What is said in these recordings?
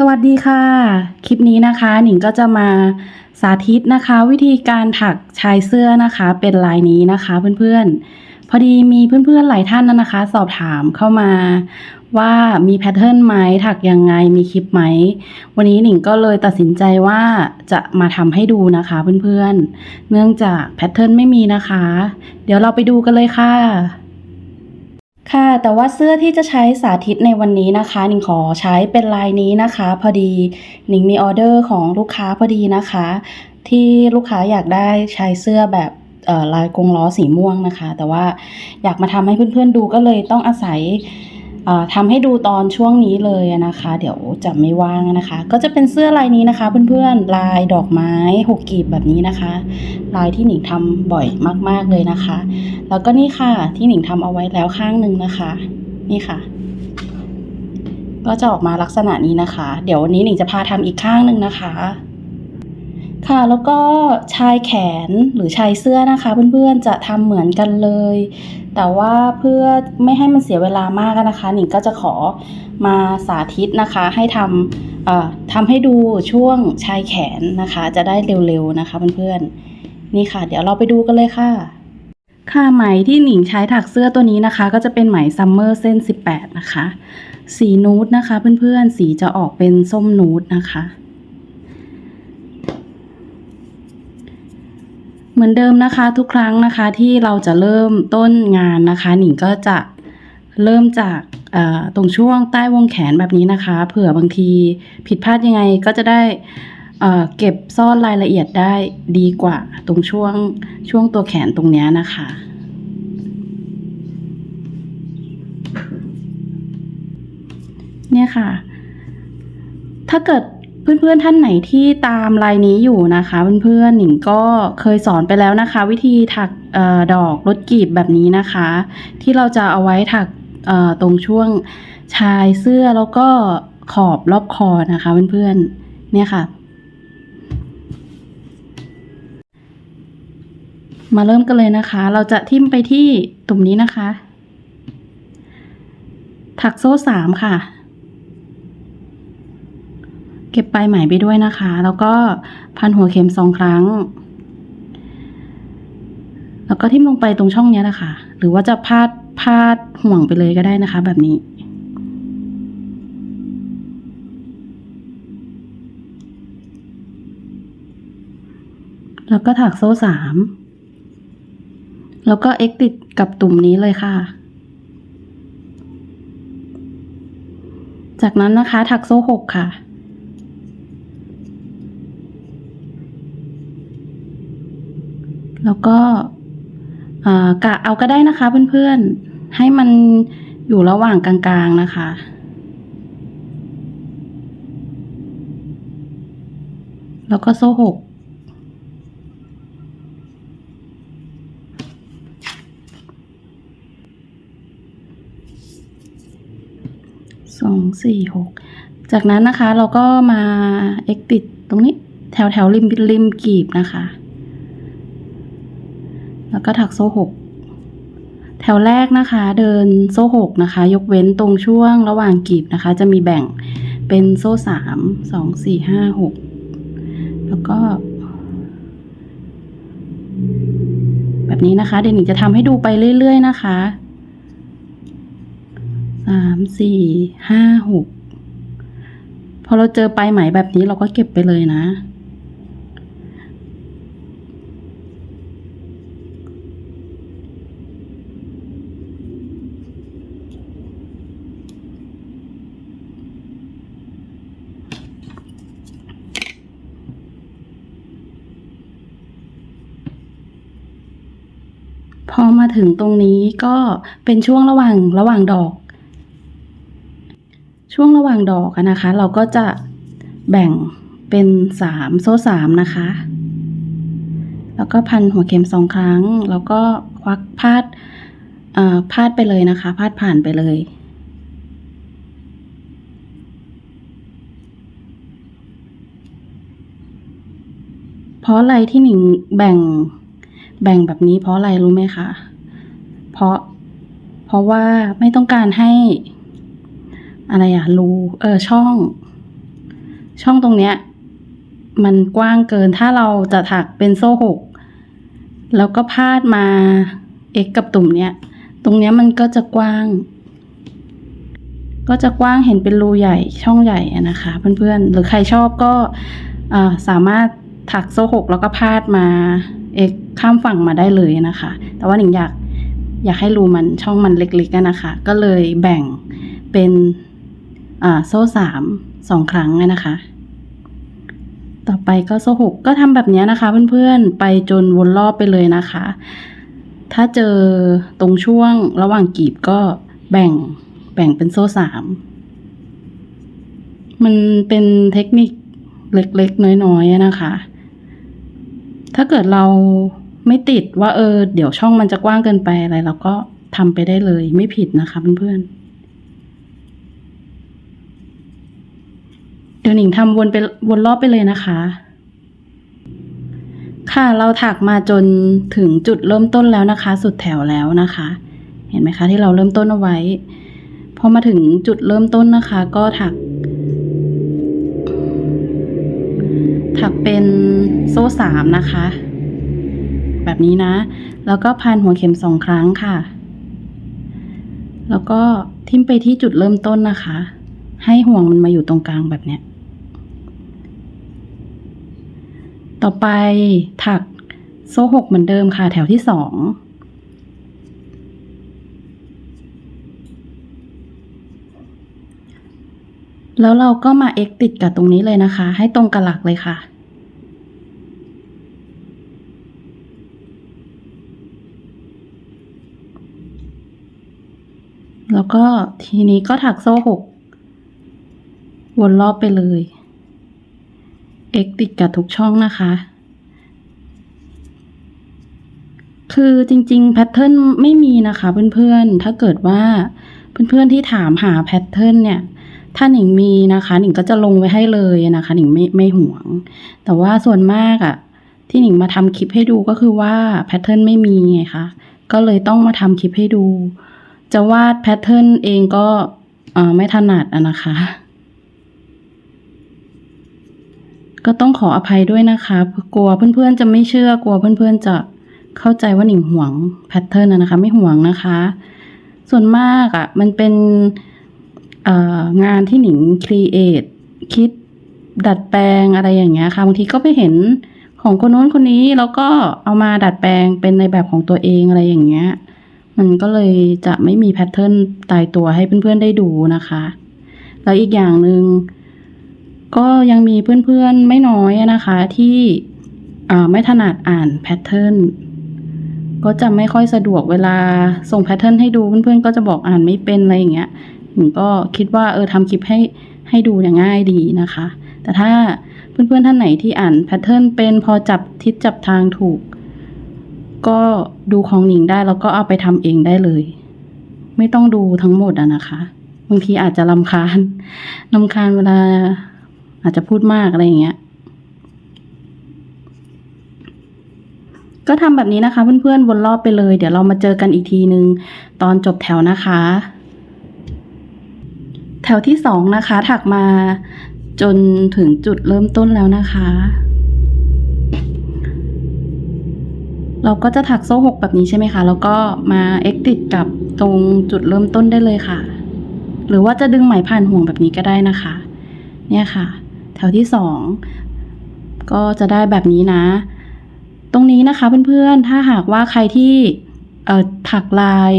สวัสดีค่ะ คลิปนี้นะคะ หนิงก็จะมาสาธิตนะคะ วิธีการถักชายเสื้อนะคะ เป็นลายนี้นะคะเพื่อนๆ พอดีมีเพื่อนๆหลายท่านนะคะ สอบถามเข้ามาว่ามีแพทเทิร์นไหมถักยังไงมีคลิปไหม วันนี้หนิงก็เลยตัดสินใจว่าจะมาทำให้ดูนะคะเพื่อนๆ เนื่องจากแพทเทิร์นไม่มีนะคะ เดี๋ยวเราไปดูกันเลยค่ะ ค่ะแต่ว่าเสื้อที่จะใช้สาธิตในวันนี้นะคะหนิงขอใช้เป็นลายนี้นะคะ พอดีหนิงมีออเดอร์ของลูกค้าพอดีนะคะ ที่ลูกค้าอยากได้ใช้เสื้อแบบลายกรงล้อสีม่วงนะคะ แต่ว่าอยากมาทำให้เพื่อนๆดูก็เลยต้องอาศัย ทำให้ดูตอนช่วงนี้เลยนะคะ เดี๋ยวจะไม่ว่างนะคะ ก็จะเป็นเสื้อลายนี้นะคะ เพื่อนๆลายดอกไม้หกกีบแบบนี้นะคะ ลายที่หนิงทำบ่อยมากๆเลยนะคะ แล้วก็นี่ค่ะที่หนิงทำเอาไว้แล้วข้างหนึ่งนะคะ นี่ค่ะ ก็จะออกมาลักษณะนี้นะคะ เดี๋ยววันนี้หนิงจะพาทำอีกข้างหนึ่งนะคะ ค่ะแล้วก็ชายแขนหรือชายเสื้อนะคะ เพื่อนๆจะทำเหมือนกันเลย แต่ว่าเพื่อไม่ให้มันเสียเวลามากนะคะหนิงก็จะขอมาสาธิตนะคะ ให้ทำทำให้ดูช่วงชายแขนนะคะ จะได้เร็วๆนะคะเพื่อนๆนี่ค่ะ เดี๋ยวเราไปดูกันเลยค่ะ ค่ะไหมที่หนิงใช้ถักเสื้อตัวนี้นะคะ ก็จะเป็นไหมซัมเมอร์เส้น 18 นะคะ สีนูดนะคะ เพื่อนๆสีจะออกเป็นส้มนูดนะคะ เหมือนเดิมนะคะ ทุกครั้งนะคะที่เราจะเริ่มต้นงานนะคะ หนิงก็จะเริ่มจากตรงช่วงใต้วงแขนแบบนี้นะคะ เผื่อบางทีผิดพลาดยังไงก็จะได้เก็บซ่อนรายละเอียดได้ดีกว่า ตรงช่วงช่วงตัวแขนตรงนี้นะคะ เนี่ยค่ะ ถ้าเกิด เพื่อนๆท่านไหนที่ตามลายนี้อยู่นะคะ เพื่อนๆหนิงก็เคยสอนไปแล้วนะคะ วิธีถักออดอกรถกีบแบบนี้นะคะ ที่เราจะเอาไว้ถักตรงช่วงชายเสื้อแล้วก็ขอบรอบคอนะคะเพื่อนๆเนี่ยค่ะ มาเริ่มกันเลยนะคะ เราจะทิ่มไปที่ตุ่มนี้นะคะ ถักโซ่สามค่ะ เก็บปลายไหมไปด้วยนะคะ แล้วก็พันหัวเข็มสองครั้ง แล้วก็ทิ่มลงไปตรงช่องนี้แหละค่ะ หรือว่าจะพาดพาดห่วงไปเลยก็ได้นะคะ แบบนี้แล้วก็ถักโซ่สาม แล้วก็เอ็กติดกับตุ่มนี้เลยค่ะ จากนั้นนะคะ ถักโซ่หกค่ะ แล้วก็กะเอาก็ได้นะคะเพื่อนๆ ให้มันอยู่ระหว่างกลางๆนะคะ แล้วก็โซ่หกสองสี่หกจากนั้นนะคะเราก็มาเอ็กติดตรงนี้แถวแถวริมริมกีบนะคะ แล้วก็ถักโซ่หกแถวแรกนะคะ เดินโซ่หกนะคะ ยกเว้นตรงช่วงระหว่างกีบนะคะ จะมีแบ่งเป็นโซ่สามสองสี่ห้าหกแล้วก็ แบบนี้นะคะ เดี๋ยวหนิงจะทำให้ดูไปเรื่อยๆนะคะสามสี่ห้าหกพอเราเจอปลายไหมแบบนี้เราก็เก็บไปเลยนะ อมาถึงตรงนี้ก็เป็นช่วงระหว่างระหว่างดอก ช่วงระหว่างดอกนะคะ เราก็จะแบ่งเป็นสามโซ่สามนะคะ แล้วก็พันหัวเข็มสองครั้ง แล้วก็ควักพาดพาดไปเลยนะคะ พาดผ่านไปเลยเพราะอะไรที่หนิงแบ่ง แบ่งแบบนี้เพราะอะไรรู้ไหมคะ เพราะ เพราะว่าไม่ต้องการให้ อะไรอะรูเออช่อง ช่องตรงเนี้ย มันกว้างเกินถ้าเราจะถักเป็นโซ่หกแล้วก็พาดมา x กับตุ่มเนี้ย ตรงเนี้ยมันก็จะกว้าง ก็จะกว้างเห็นเป็นรูใหญ่ช่องใหญ่นะคะ เพื่อนๆ หรือใครชอบก็สามารถถักโซ่หกแล้วก็พาดมา x ข้ามฝั่งมาได้เลยนะคะ แต่ว่าหนิงอยากอยากให้รูมันช่องมันเล็กๆนะคะ ก็เลยแบ่งเป็นอ่าโซ่สามสองครั้งนะคะ ต่อไปก็โซ่หกก็ทำแบบนี้นะคะเพื่อนๆ ไปจนวนรอบไปเลยนะคะ ถ้าเจอตรงช่วงระหว่างกีบก็แบ่งแบ่งเป็นโซ่สาม มันเป็นเทคนิคเล็กๆ น้อยๆนะคะ ถ้าเกิดเราไม่ติดว่าเออ เดี๋ยวช่องมันจะกว้างเกินไปอะไรเราก็ทำไปได้เลยไม่ผิดนะคะเพื่อนๆเดี๋ยวหนิงทำวนไปวนรอบไปเลยนะคะ ค่ะเราถักมาจนถึงจุดเริ่มต้นแล้วนะคะ สุดแถวแล้วนะคะ เห็นไหมคะ ที่เราเริ่มต้นเอาไว้พอมาถึงจุดเริ่มต้นนะคะ ก็ถักถัก โซ่สามนะคะ แบบนี้นะ แล้วก็พันหัวเข็มสองครั้งค่ะ แล้วก็ทิ่มไปที่จุดเริ่มต้นนะคะ ให้ห่วงมันมาอยู่ตรงกลางแบบเนี้ย ต่อไปถักโซ่หกเหมือนเดิมค่ะ แถวที่สองแล้วเราก็มา x ติดกับตรงนี้เลยนะคะ ให้ตรงกับหลักเลยค่ะ แล้วก็ทีนี้ก็ถักโซ่หกวนรอบไปเลย x ติดกับทุกช่องนะคะ คือจริงๆแพทเทิร์นไม่มีนะคะเพื่อนๆ ถ้าเกิดว่าเพื่อนๆที่ถามหาแพทเทิร์นเนี่ย ถ้าหนิงมีนะคะ หนิงก็จะลงไว้ให้เลยนะคะ หนิงไม่ไม่ห่วง แต่ว่าส่วนมากอะที่หนิงมาทำคลิปให้ดูก็คือว่าแพทเทิร์นไม่มีไงคะ ก็เลยต้องมาทำคลิปให้ดู จะวาดแพทเทิร์นเองก็ไม่ถนัดอะนะคะ ก็ต้องขออภัยด้วยนะคะ กลัวเพื่อนๆจะไม่เชื่อกลัวเพื่อนๆจะเข้าใจว่าหนิงห่วงแพทเทิร์นนะคะ ไม่ห่วงนะคะ ส่วนมากอะ่ะ มันเป็นงานที่หนิงครีเอทคิดดัดแปลงอะไรอย่างเงี้ยค่ะบางทีก็ไปเห็นของคนโน้นคนนี้แล้วก็เอามาดัดแปลงเป็นในแบบของตัวเองอะไรอย่างเงี้ย มันก็เลยจะไม่มีแพทเทิร์นตายตัวให้เพื่อนๆได้ดูนะคะ แล้วอีกอย่างหนึ่งก็ยังมีเพื่อนๆไม่น้อยนะคะ ที่ไม่ถนัดอ่านแพทเทิร์นก็จะไม่ค่อยสะดวกเวลาส่งแพทเทิร์นให้ดูเพื่อนๆก็จะบอกอ่านไม่เป็นอะไรอย่างเงี้ยหนูก็คิดว่าเออทำคลิปให้ให้ดูอย่างง่ายดีนะคะ แต่ถ้าเพื่อนๆท่านไหนที่อ่านแพทเทิร์นเป็นพอจับทิศจับทางถูก ก็ดูของหนิงได้แล้วก็เอาไปทำเองได้เลย ไม่ต้องดูทั้งหมดอะนะคะบางทีอาจจะลำคาญลำคาญเวลา อาจจะพูดมากอะไรอย่างเงี้ย ก็ทำแบบนี้นะคะ เพื่อนๆวนรอบไปเลย เดี๋ยวเรามาเจอกันอีกทีนึง ตอนจบแถวนะคะ แถวที่สองนะคะ ถักมาจนถึงจุดเริ่มต้นแล้วนะคะ เราก็จะถักโซ่หกแบบนี้ใช่ไหมคะ แล้วก็มาเอ็กติดกับตรงจุดเริ่มต้นได้เลยค่ะ หรือว่าจะดึงไหมผ่านห่วงแบบนี้ก็ได้นะคะ เนี่ยค่ะ แถวที่สองก็จะได้แบบนี้นะ ตรงนี้นะคะเพื่อนๆ ถ้าหากว่าใครที่ถักลาย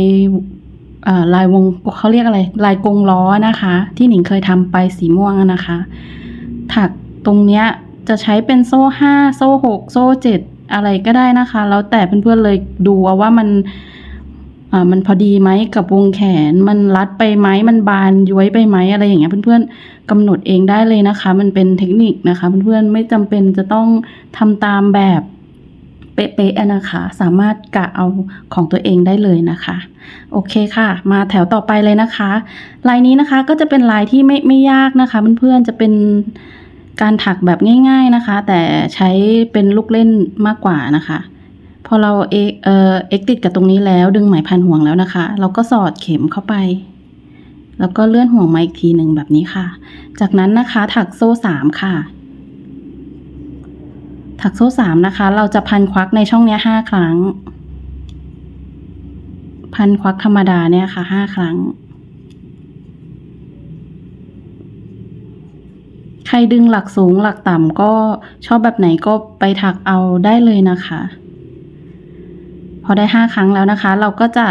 ลายวงเขาเรียกอะไร ลายกงล้อนะคะ ที่หนิงเคยทำไปสีม่วงนะคะ ถักตรงเนี้ยจะใช้เป็นโซ่ห้าโซ่หกโซ่เจ็ด อะไรก็ได้นะคะ แล้วแต่เพื่อนๆเลยดูเอาว่ามันอ่ามันพอดีไหมกับวงแขน มันรัดไปไหมมันบานย้วยไปไหมอะไรอย่างเงี้ยเพื่อนๆกำหนดเองได้เลยนะคะ มันเป็นเทคนิคนะคะ เพื่อนๆไม่จำเป็นจะต้องทำตามแบบเป๊ะๆนะคะ สามารถกะเอาของตัวเองได้เลยนะคะ โอเคค่ะ มาแถวต่อไปเลยนะคะ ลายนี้นะคะก็จะเป็นลายที่ไม่ไม่ยากนะคะ เพื่อนๆจะเป็น การถักแบบง่าย ๆนะคะ แต่ใช้เป็นลูกเล่นมากกว่านะคะ พอเราเอเอ่อเอ็กติดกับตรงนี้แล้วดึงไหมพันห่วงแล้วนะคะ เราก็สอดเข็มเข้าไป แล้วก็เลื่อนห่วงมาอีกทีหนึ่งแบบนี้ค่ะ จากนั้นนะคะถักโซ่สามค่ะ ถักโซ่สามนะคะ เราจะพันควักในช่องนี้ห้าครั้ง พันควักธรรมดาเนี่ยค่ะห้าครั้ง ใครดึงหลักสูงหลักต่ำก็ชอบแบบไหนก็ไปถักเอาได้เลยนะคะ พอได้ห้าครั้งแล้วนะคะ เราก็จะ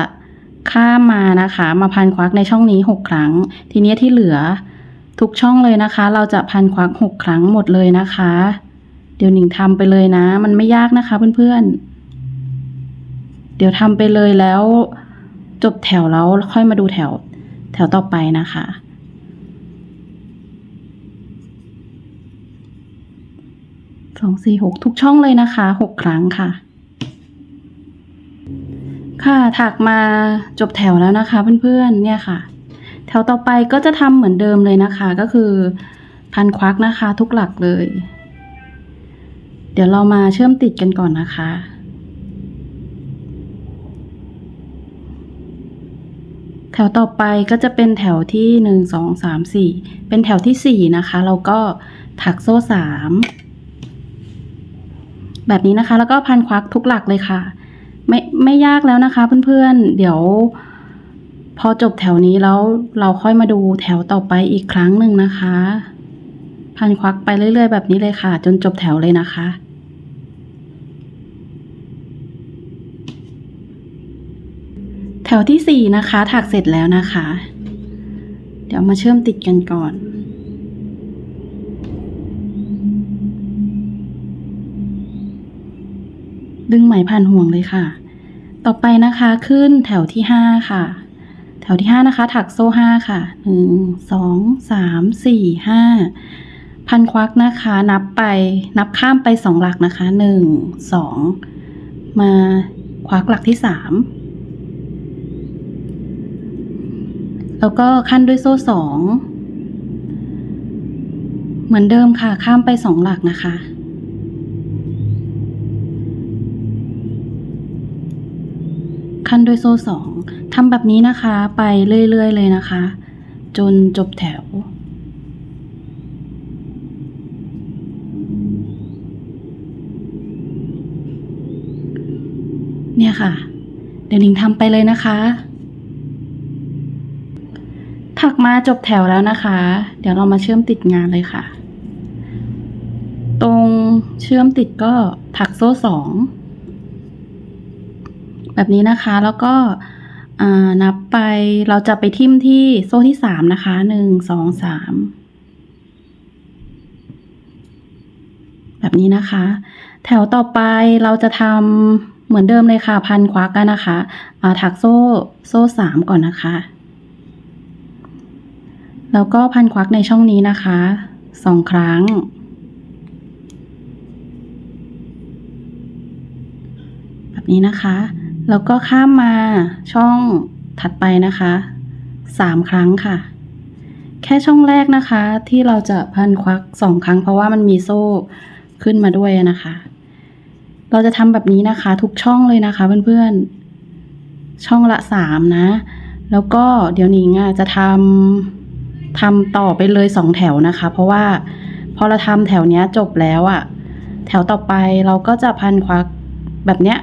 ข้ามมานะคะ มาพันควักในช่องนี้หกครั้ง ทีนี้ที่เหลือทุกช่องเลยนะคะ เราจะพันควักหกครั้งหมดเลยนะคะ เดี๋ยวหนิงทำไปเลยนะ มันไม่ยากนะคะเพื่อนๆ เดี๋ยวทำไปเลยแล้ว จบแถวแล้วค่อยมาดูแถวแถวต่อไปนะคะ สองสี่หกทุกช่องเลยนะคะหกครั้งค่ะ ค่ะถักมาจบแถวแล้วนะคะ เพื่อนๆเนี่ยค่ะ แถวต่อไปก็จะทำเหมือนเดิมเลยนะคะ ก็คือพันควักนะคะ ทุกหลักเลย เดี๋ยวเรามาเชื่อมติดกันก่อนนะคะแถวต่อไปก็จะเป็นแถวที่หนึ่งสองสามสี่เป็นแถวที่สี่นะคะ เราก็ถักโซ่สาม แบบนี้นะคะ แล้วก็พันควักทุกหลักเลยค่ะ ไม่ไม่ยากแล้วนะคะ เพื่อนๆ เดี๋ยว พอจบแถวนี้แล้วเราค่อยมาดูแถวต่อไปอีกครั้งหนึ่งนะคะ พันควักไปเรื่อย ๆ แบบนี้เลยค่ะ จนจบแถวเลยนะคะแถวที่สี่นะคะ ถักเสร็จแล้วนะคะ เดี๋ยวมาเชื่อมติดกันก่อน ดึงไหมผ่านห่วงเลยค่ะ ต่อไปนะคะขึ้นแถวที่ห้าค่ะ แถวที่ห้านะคะ ถักโซ่ห้าค่ะหนึ่งสองสามสี่ห้าพันควักนะคะ นับไปนับข้ามไปสองหลักนะคะหนึ่งสองมาควักหลักที่สามแล้วก็ขั้นด้วยโซ่สองเหมือนเดิมค่ะข้ามไปสองหลักนะคะ ขั้นด้วยโซ่สองทำแบบนี้นะคะ ไปเรื่อย ๆ เลยนะคะ จนจบแถว เนี่ยค่ะ เดี๋ยวหนิงทำไปเลยนะคะ ถักมาจบแถวแล้วนะคะ เดี๋ยวเรามาเชื่อมติดงานเลยค่ะ ตรงเชื่อมติดก็ถักโซ่สอง แบบนี้นะคะ แล้วก็นับไปเราจะไปทิ่มที่โซ่ที่สามนะคะหนึ่งสองสามแบบนี้นะคะ แถวต่อไปเราจะทำเหมือนเดิมเลยค่ะพันควักกันนะคะาถักโซ่โซ่สามก่อนนะคะ แล้วก็พันควักในช่องนี้นะคะสองครั้ง แบบนี้นะคะ แล้วก็ข้ามมาช่องถัดไปนะคะสามครั้งค่ะ แค่ช่องแรกนะคะ ที่เราจะพันควักสองครั้ง เพราะว่ามันมีโซ่ขึ้นมาด้วยนะคะ เราจะทำแบบนี้นะคะ ทุกช่องเลยนะคะเพื่อนๆช่องละสามนะ แล้วก็เดี๋ยวนี้อะจะทำทำต่อไปเลยสองแถวนะคะ เพราะว่าพอเราทำแถวเนี้ยจบแล้วอะ่ะแถวต่อไปเราก็จะพันควักแบบเนี้ย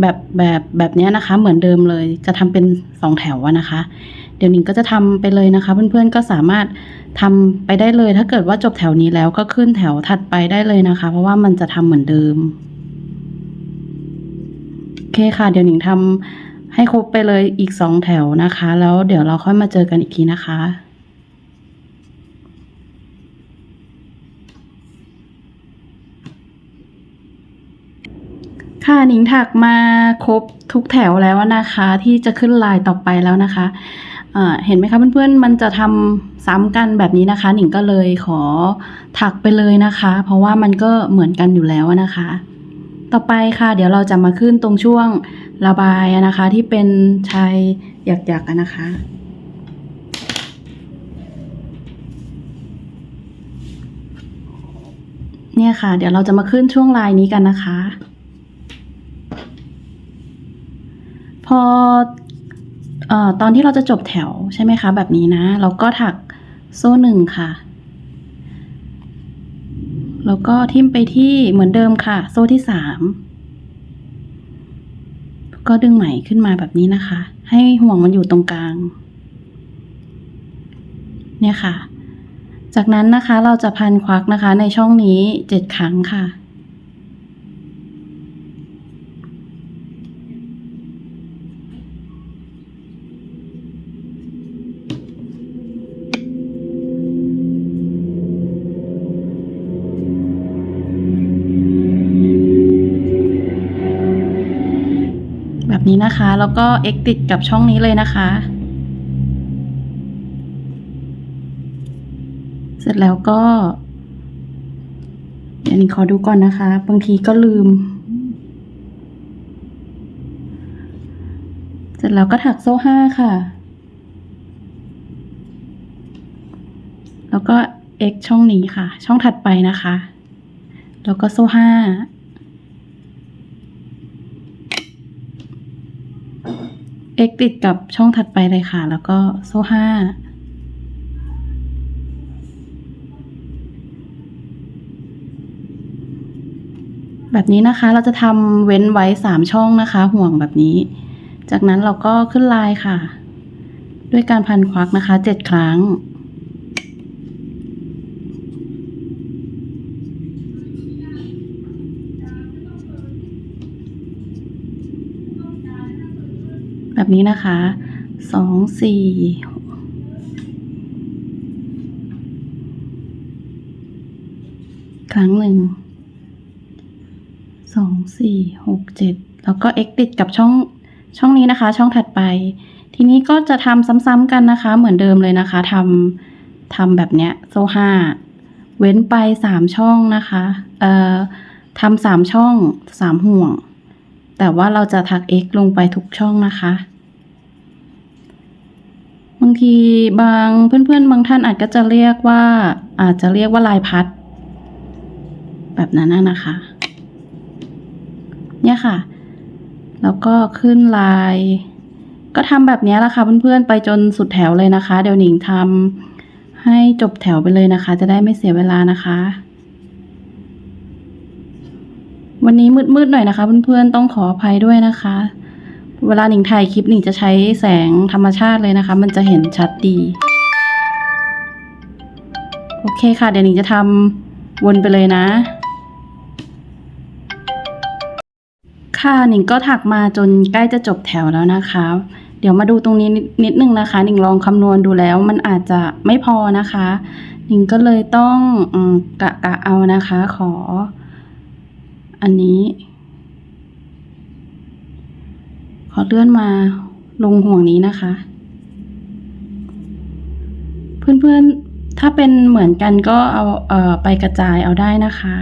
แบบแบบแบบเนี้ยนะคะ เหมือนเดิมเลยจะทำเป็นสองแถวนะคะ เดี๋ยวนิงก็จะทำไปเลยนะคะ เพื่อนๆก็สามารถทำไปได้เลย ถ้าเกิดว่าจบแถวนี้แล้วก็ขึ้นแถวถัดไปได้เลยนะคะ เพราะว่ามันจะทำเหมือนเดิมโอเคค่ะ เดี๋ยวนิงทำให้ครบไปเลยอีกสองแถวนะคะ แล้วเดี๋ยวเราค่อยมาเจอกันอีกทีนะคะ ค่ะหนิงถักมาครบทุกแถวแล้วนะคะ ที่จะขึ้นลายต่อไปแล้วนะคะเห็นไหมคะเพื่อนๆมันจะทำซ้ำกันแบบนี้นะคะ หนิงก็เลยขอถักไปเลยนะคะ เพราะว่ามันก็เหมือนกันอยู่แล้วนะคะ ต่อไปค่ะ เดี๋ยวเราจะมาขึ้นตรงช่วงระบายนะคะ ที่เป็นชายหยักๆนะคะเนี่ยค่ะ เดี๋ยวเราจะมาขึ้นช่วงลายนี้กันนะคะ พ อเอ่อตอนที่เราจะจบแถวใช่ไหมคะ แบบนี้นะ เราก็ถักโซ่หนึ่งค่ะ แล้วก็ทิ่มไปที่เหมือนเดิมค่ะ โซ่ที่สามก็ดึงไหมขึ้นมาแบบนี้นะคะ ให้ห่วงมันอยู่ตรงกลาง เนี่ยค่ะ จากนั้นนะคะเราจะพันควักนะคะในช่องนี้เจ็ดครั้งค่ะ แล้วก็ x ติดกับช่องนี้เลยนะคะ เสร็จแล้วก็เดี๋ยวนี้ขอดูก่อนนะคะ บางทีก็ลืม เสร็จแล้วก็ถักโซ่ห้าค่ะ แล้วก็ x ช่องนี้ค่ะ ช่องถัดไปนะคะ แล้วก็โซ่ห้า x ติดกับช่องถัดไปเลยค่ะ แล้วก็โซ่ห้าแบบนี้นะคะเราจะทำเว้นไว้สามช่องนะคะ ห่วงแบบนี้ จากนั้นเราก็ขึ้นลายค่ะ ด้วยการพันควักนะคะเจ็ดครั้ง นี้นะคะสองสี่ครั้งหนึ่งสองสี่หกเจ็ดแล้วก็ x ติดกับช่องช่องนี้นะคะ ช่องถัดไป ทีนี้ก็จะทำซ้ำๆกันนะคะ เหมือนเดิมเลยนะคะทำทำแบบเนี้ยโซ่ห้าเว้นไปสามช่องนะคะเอ่อทำสามช่องสามห่วง แต่ว่าเราจะถัก x ลงไปทุกช่องนะคะ บางทีบางเพื่อนๆ บางท่านอาจก็จะเรียกว่า อาจจะเรียกว่าลายพัด แบบนั้นนะคะ เนี่ยค่ะ แล้วก็ขึ้นลาย ก็ทำแบบนี้แหละค่ะเพื่อนๆ ไปจนสุดแถวเลยนะคะ เดี๋ยวหนิงทำให้จบแถวไปเลยนะคะ จะได้ไม่เสียเวลานะคะวันนี้มืดๆหน่อยนะคะเพื่อนๆ ต้องขออภัยด้วยนะคะ เวลาหนิงถ่ายคลิปหนิงจะใช้แสงธรรมชาติเลยนะคะ มันจะเห็นชัดดี โอเคค่ะ เดี๋ยวหนิงจะทำวนไปเลยนะ ค่ะหนิงก็ถักมาจนใกล้จะจบแถวแล้วนะคะ เดี๋ยวมาดูตรงนี้นิดนึงนะคะ หนิงลองคำนวณดูแล้วมันอาจจะไม่พอนะคะ หนิงก็เลยต้องอกะกะเอานะคะ ขอ อันนี้ ขอเลื่อนมาลงห่วงนี้นะคะ เพื่อนๆ ถ้าเป็นเหมือนกันก็เอาเอ่อไปกระจายเอาได้นะคะ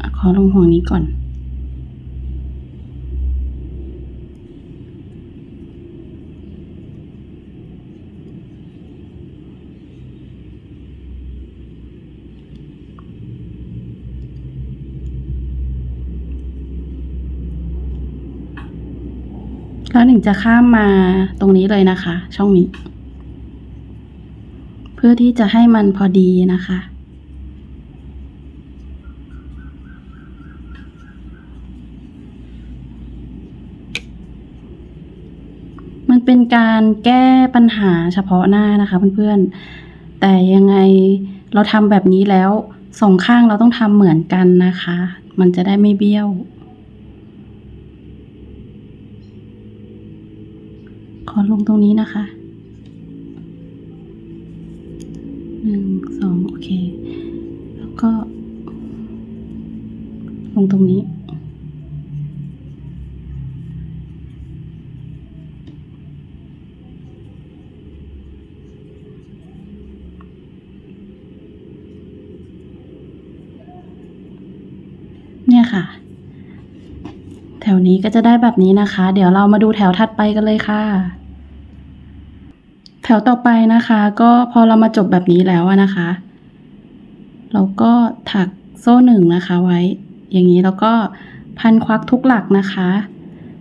อะขอลงห่วงนี้ก่อน แล้วหนึ่งจะข้ามมาตรงนี้เลยนะคะ ช่องนี้ เพื่อที่จะให้มันพอดีนะคะ มันเป็นการแก้ปัญหาเฉพาะหน้านะคะเพื่อนๆ แต่ยังไงเราทำแบบนี้แล้วสองข้างเราต้องทำเหมือนกันนะคะ มันจะได้ไม่เบี้ยว ขอ ลงตรงนี้นะคะหนึ่งสองโอเค แล้วก็ ลงตรงนี้ เนี่ยค่ะแถวนี้ก็จะได้แบบนี้นะคะ เดี๋ยวเรามาดูแถวถัดไปกันเลยค่ะ แถวต่อไปนะคะ ก็พอเรามาจบแบบนี้แล้วนะคะ เราก็ถักโซ่หนึ่งนะคะไว้ อย่างนี้แล้วก็พันควักทุกหลักนะคะ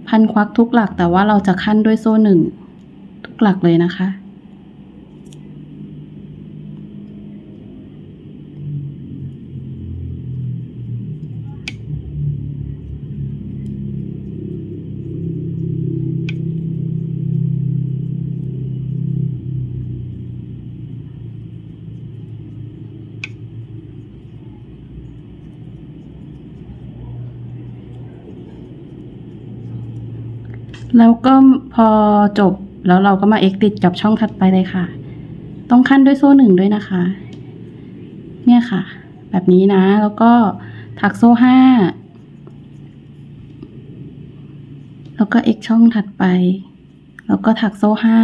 พันควักทุกหลักแต่ว่าเราจะขั้นด้วยโซ่หนึ่งทุกหลักเลยนะคะ แล้วก็พอจบแล้วเราก็มา x ติดกับช่องถัดไปเลยค่ะ ต้องขั้นด้วยโซ่หนึ่งด้วยนะคะ เนี่ยค่ะ แบบนี้นะ แล้วก็ถักโซ่ห้า แล้วก็ x ช่องถัดไป แล้วก็ถักโซ่ห้า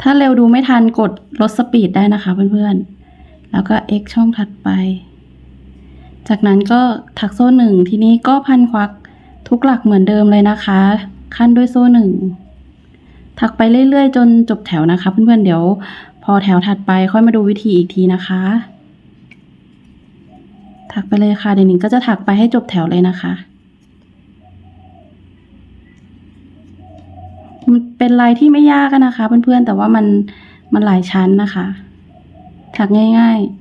ถ้าเร็วดูไม่ทันกดลดสปีดได้นะคะเพื่อนๆ แล้วก็ x ช่องถัดไป จากนั้นก็ถักโซ่หนึ่งทีนี้ก็พันควัก ทุกหลักเหมือนเดิมเลยนะคะ ขั้นด้วยโซ่หนึ่งถักไปเรื่อยๆ จนจบแถวนะคะ เพื่อนๆเดี๋ยว พอแถวถัดไปค่อยมาดูวิธีอีกทีนะคะ ถักไปเลยค่ะเดี๋ยวหนิงก็จะถักไปให้จบแถวเลยนะคะมันเป็นลายที่ไม่ยากนะคะ เพื่อนๆแต่ว่ามันมันหลายชั้นนะคะ ถักง่าย ๆ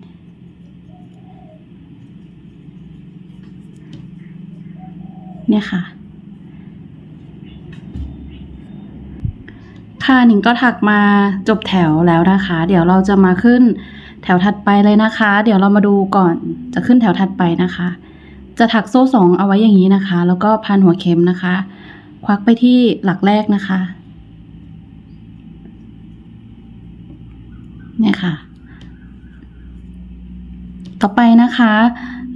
เนี่ยค่ะ ค่ะหนิงก็ถักมาจบแถวแล้วนะคะ เดี๋ยวเราจะมาขึ้นแถวถัดไปเลยนะคะ เดี๋ยวเรามาดูก่อนจะขึ้นแถวถัดไปนะคะ จะถักโซ่สองเอาไว้อย่างนี้นะคะ แล้วก็พันหัวเข็มนะคะ ควักไปที่หลักแรกนะคะ เนี่ยค่ะ ต่อไปนะคะ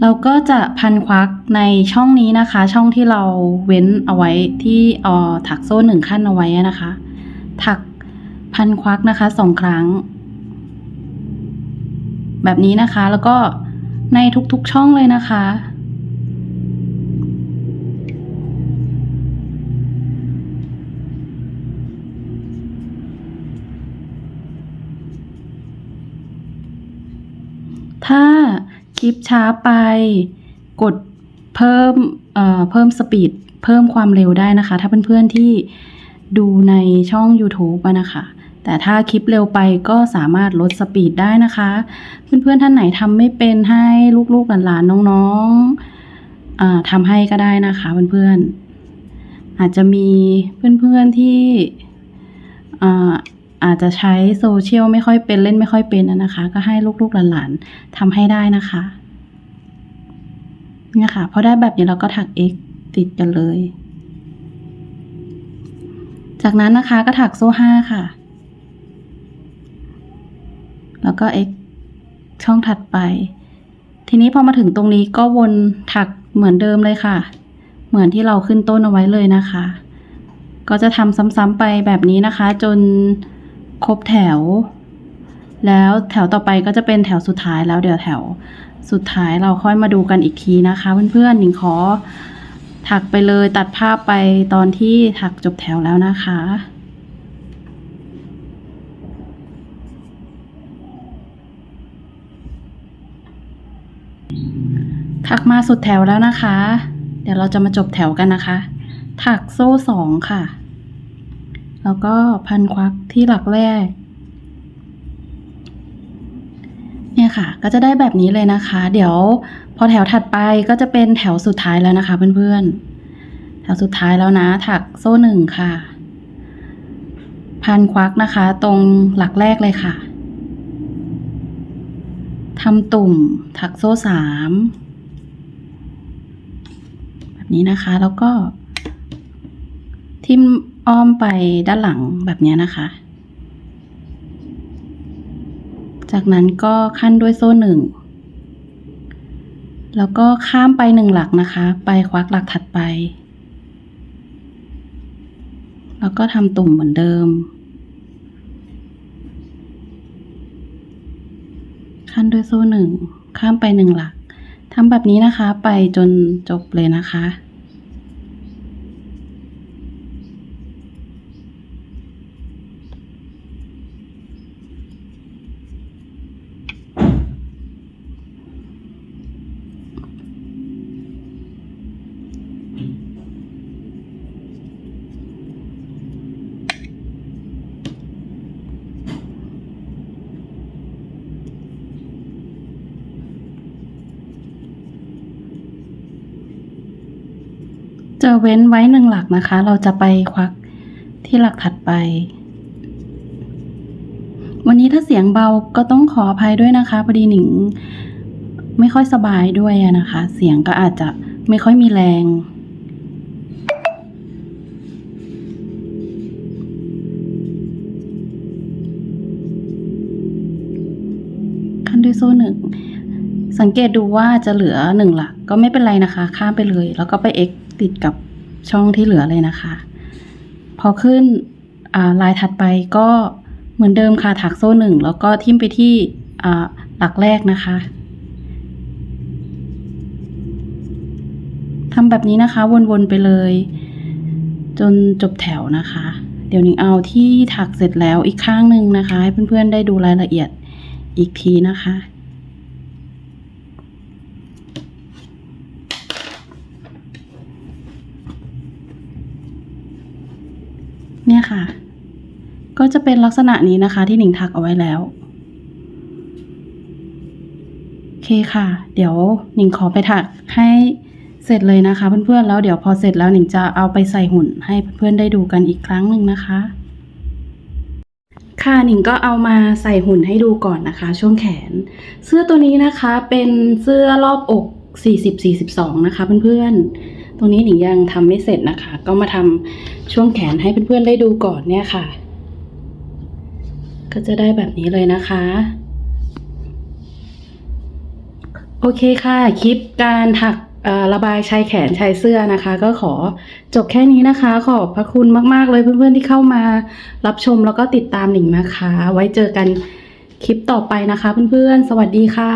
เราก็จะพันควักในช่องนี้นะคะ ช่องที่เราเว้นเอาไว้ที่ออถักโซ่หนึ่งขั้นเอาไว้นะคะ ถักพันควักนะคะสองครั้ง แบบนี้นะคะแล้วก็ในทุกๆช่องเลยนะคะ ลิปช้าไป กดเพิ่มเอ่อเพิ่มสปีดเพิ่มความเร็วได้นะคะ ถ้าเพื่อนๆที่ดูในช่อง YouTube นะคะ แต่ถ้าคลิปเร็วไปก็สามารถลดสปีดได้นะคะ เพื่อนๆท่านไหนทำไม่เป็นให้ลูกๆหลานๆน้องๆทำให้ก็ได้นะคะเพื่อนๆอาจจะมีเพื่อนๆที่ อาจจะใช้โซเชียลไม่ค่อยเป็นเล่นไม่ค่อยเป็นนะคะ ก็ให้ลูกๆหลานๆทำให้ได้นะคะเนี่ยค่ะพอได้แบบนี้เราก็ถัก x ติดกันเลย จากนั้นนะคะก็ถักโซ่ห้าค่ะ แล้วก็ x ช่องถัดไป ทีนี้พอมาถึงตรงนี้ก็วนถักเหมือนเดิมเลยค่ะ เหมือนที่เราขึ้นต้นเอาไว้เลยนะคะ ก็จะทำซ้ำๆไปแบบนี้นะคะ จน ครบแถว แล้วแถวต่อไปก็จะเป็นแถวสุดท้ายแล้วเดี๋ยวแถวสุดท้ายเราค่อยมาดูกันอีกทีนะคะ เพื่อนๆหนิงขอถักไปเลยตัดภาพไปตอนที่ถักจบแถวแล้วนะคะถักมาสุดแถวแล้วนะคะ เดี๋ยวเราจะมาจบแถวกันนะคะ ถักโซ่สองค่ะ แล้วก็พันควักที่หลักแรก เนี่ยค่ะ ก็จะได้แบบนี้เลยนะคะ เดี๋ยวพอแถวถัดไปก็จะเป็นแถวสุดท้ายแล้วนะคะเพื่อนๆ แถวสุดท้ายแล้วนะ ถักโซ่หนึ่งค่ะ พันควักนะคะ ตรงหลักแรกเลยค่ะทำตุ่มถักโซ่สามแบบนี้นะคะ แล้วก็ทิม อ้อมไปด้านหลังแบบนี้นะคะ จากนั้นก็ขั้นด้วยโซ่หนึ่ง แล้วก็ข้ามไปหนึ่งหลักนะคะ ไปควักหลักถัดไป แล้วก็ทำตุ่มเหมือนเดิม ขั้นด้วยโซ่หนึ่ง ข้ามไปหนึ่งหลักทำแบบนี้นะคะไปจนจบเลยนะคะ ว้นไว้หนึ่งหลักนะคะ เราจะไปควักที่หลักถัดไป วันนี้ถ้าเสียงเบาก็ต้องขออภัยด้วยนะคะพอดีหนิงไม่ค่อยสบายด้วยนะคะ เสียงก็อาจจะไม่ค่อยมีแรงขั้นด้วยโซ่หนึ่งสังเกตดูว่าจะเหลือหนึ่งหลักก็ไม่เป็นไรนะคะ ข้ามไปเลย แล้วก็ไป x ติดกับ ช่องที่เหลือเลยนะคะ พอขึ้นลายถัดไปก็เหมือนเดิมค่ะถักโซ่หนึ่งแล้วก็ทิ่มไปที่หลักแรกนะคะทำแบบนี้นะคะ วนๆไปเลย จนจบแถวนะคะ เดี๋ยวนิ้งเอาที่ถักเสร็จแล้วอีกข้างหนึ่งนะคะ ให้เพื่อนๆได้ดูรายละเอียดอีกทีนะคะ เนี่ยค่ะ ก็จะเป็นลักษณะนี้นะคะที่หนิงถักเอาไว้แล้ว โอเคค่ะ เดี๋ยวหนิงขอไปถักให้เสร็จเลยนะคะ เพื่อนๆ แล้วเดี๋ยวพอเสร็จแล้วหนิงจะเอาไปใส่หุ่นให้เพื่อนๆ ได้ดูกันอีกครั้งหนึ่งนะคะ ค่ะหนิงก็เอามาใส่หุ่นให้ดูก่อนนะคะ ช่วงแขน เสื้อตัวนี้นะคะเป็นเสื้อรอบอก40-42นะคะ เพื่อนๆ ตรงนี้หนิงยังทำไม่เสร็จนะคะ ก็มาทำช่วงแขนให้เพื่อนๆได้ดูก่อนเนี่ยค่ะ ก็จะได้แบบนี้เลยนะคะโอเคค่ะ คลิปการถักระบายชายแขนชายเสื้อนะคะ ก็ขอจบแค่นี้นะคะ ขอบพระคุณมากๆเลยเพื่อนๆที่เข้ามารับชมแล้วก็ติดตามหนิงนะคะ ไว้เจอกันคลิปต่อไปนะคะเพื่อนๆ สวัสดีค่ะ